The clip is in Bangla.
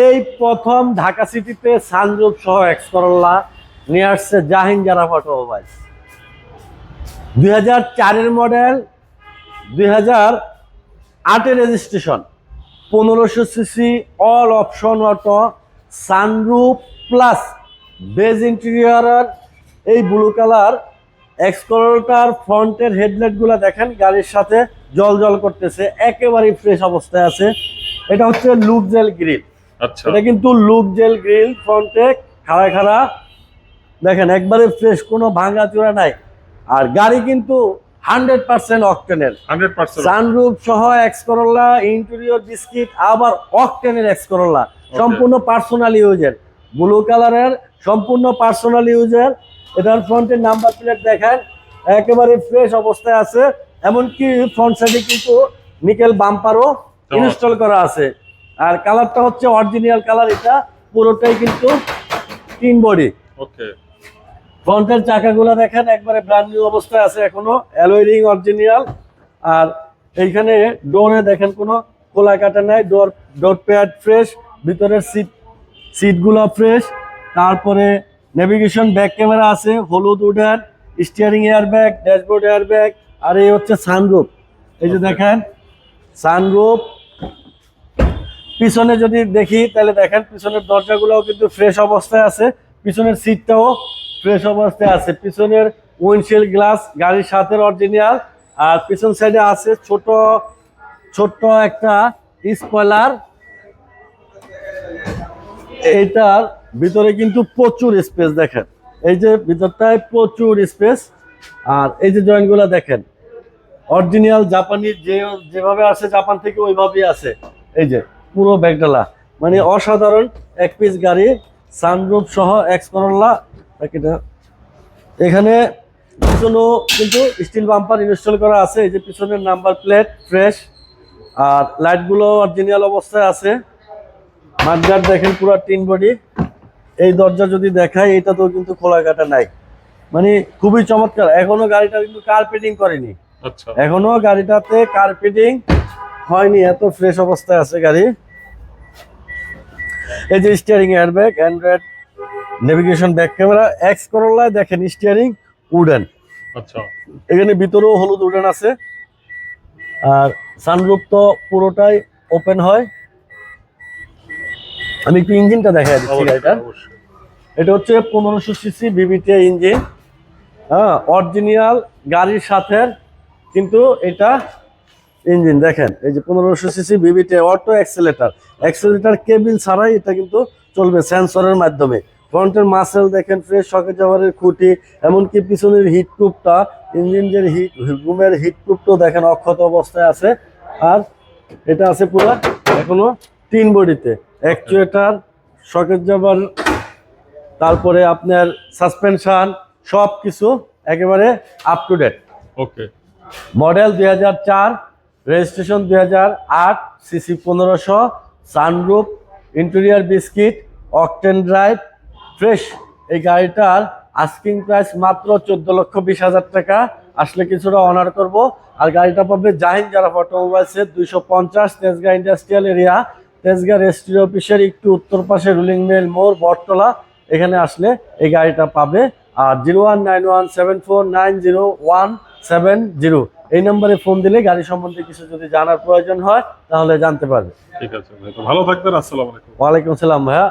এই প্রথম ঢাকা সিটিতে সানরুফ সহ এক্স করল্লা নিয়ে আসছে জাহিন জারা অটোমোবাইল দুই হাজার চারের মডেল, দুই হাজার আটের রেজিস্ট্রেশন, পনেরোশো CC all option auto, sunroof plus beige ইন্টেরিয়রের। এই ব্লু কালার এক্সকোরটার ফ্রন্টের হেডলাইটগুলো দেখেন, গাড়ির সাথে জল জল করতেছে, একেবারেই ফ্রেশ অবস্থায় আছে। এটা হচ্ছে লুক জেল গ্রিল। আচ্ছা। এটা কিন্তু লুক জেল গ্রিল ফ্রন্টে খাড়া খাড়া। দেখেন একবারে ফ্রেশ কোনো ভাঙা চূড়া নাই। আর গাড়ি কিন্তু হান্ড্রেড পার্সেন্ট অকটেনের সানরুফ সহ এক্স করোলা ইন্টেরিয়র বিস্কিট আবার অকটেনের এক্স করোলা সম্পূর্ণ পার্সোনাল ইউজের ব্লু কালারের সম্পূর্ণ পার্সোনাল ইউজের এটার ফ্রন্টের নাম্বার প্লেট দেখেন একেবারে ফ্রেশ অবস্থায় আছে। এমনকি ফ্রন্ট সাইডে কিন্তু নিকেল বাম্পারও ইনস্টল করা আছে। আর কালারটা হচ্ছে অরিজিনাল কালার এটা পুরোটাই কিন্তু তিন বডি। ওকে। ফ্রন্টের চাকাগুলো দেখেন একবারে ব্র্যান্ড নিউ অবস্থায় আছে এখনও অ্যালয় রিং অরিজিনাল আর এইখানে ডোরে দেখেন কোনো খোলা কাটা নাই ডোর ডোর প্যাড ফ্রেশ ভিতরের সিট সিটগুলো ফ্রেশ তারপরে নেভিগেশন ব্যাক ক্যামেরা আছে হলুদ wooden steering air bag dashboard air bag আর এই হচ্ছে সানরুফ এই যে দেখেন সানরুফ পিছনে যদি দেখি, তাহলে দেখেন পিছনের দরজাগুলোও কিন্তু ফ্রেশ অবস্থায় আছে, পিছনের সিটটাও ফ্রেশ অবস্থায় আছে। পিছনের উইন্ডশিল্ড গ্লাস গাড়ির সাথে অরিজিনাল আর পিছন সাইডে আছে ছোট, ছোট্ট একটা স্পয়লার এইটার ভিতরে কিন্তু প্রচুর স্পেস দেখেন। এই যে ভিতরটায় প্রচুর স্পেস আর এই যে জয়েন্টগুলো দেখেন। অরিজিনাল জাপানি যে, যেভাবে আসে জাপান থেকে ওইভাবেই আছে। এই যে পুরো ব্যাগডালা। মানে অসাধারণ এক পিস গাড়ি সানরুফ সহ এক্স করোলা এটা। এখানে পিছনেও কিন্তু স্টিল বাম্পার ইনস্টল করা আছে এই যে পিছনের নাম্বার প্লেট ফ্রেশ আর লাইটগুলো অরিজিনাল অবস্থায় আছে। মাঠগার্ড দেখেন পুরো টিন বডি এই দরজা যদি দেখায় এটা তো কিন্তু খোলা কাটা নাই। মানে খুবই চমৎকার। এখনও গাড়িটা কিন্তু কার্পেটিং করেনি। আচ্ছা। এখনও গাড়িটাতে কার্পেটিং হয়নি এত ফ্রেশ অবস্থায় আছে গাড়ি। এই যে steering airbag Android navigation back camera X করোলায় দেখেন স্টিয়ারিং উডেন আচ্ছা। এখানে ভিতরেও হলুদ উডেন আছে। আর সানরুফ তো পুরোটাই ওপেন হয়। আমি একটু ইঞ্জিনটা দেখা দিচ্ছি অবশ্যই। এটা হচ্ছে পনেরোশো সিসি বিবিটি ইঞ্জিন। হ্যাঁ অরিজিনাল গাড়ির সাথে কিন্তু এটা ইঞ্জিন দেখেন এই যে পনেরোশো CC BBT auto accelerator. Accelerator cable ছাড়াই এটা কিন্তু চলবে সেন্সরের মাধ্যমে। ফ্রন্টের মাসেল দেখেন ফ্রেশ সকেট জাওয়ারের খুঁটি এমনকি পিছনের হিট প্রুফটা ইঞ্জিন যে হিট রুমের হিট প্রুফটাও দেখেন অক্ষত অবস্থায় আছে। আর এটা আছে পুরো এখনও তিন বডিতে। অ্যাকচুয়েটার সকেট জাবার তারপরে আপনার সাসপেনশন সব কিছু একেবারে up to date okay model দুই হাজার চার রেজিস্ট্রেশন দুই হাজার আট সিসি পনেরোশো, sunroof, interior biscuit, octane drive, fresh. এই গাড়িটার আস্কিং প্রাইস মাত্র চোদ্দ লক্ষ বিশ হাজার টাকা। আসলে কিছুটা অনার করব। আর গাড়িটা পাবে জাহিন যারা অটোমোবাইলসের দুইশো পঞ্চাশ Tejgaon industrial area. Tejgaon registry অফিসের একটু উত্তর পাশে রুলিং মেল মোড়, বটতলা। এখানে আসলে এই গাড়িটা পাবে। আর zero one nine one seven four nine zero one seven zero. এই নম্বরে ফোন দিলে গাড়ি সম্বন্ধে কিছু যদি জানার প্রয়োজন হয় তাহলে জানতে পারবে। ঠিক আছে ভালো থাকবেন আসসালামু আলাইকুম। ওয়ালাইকুম আসসালাম ভাইয়া।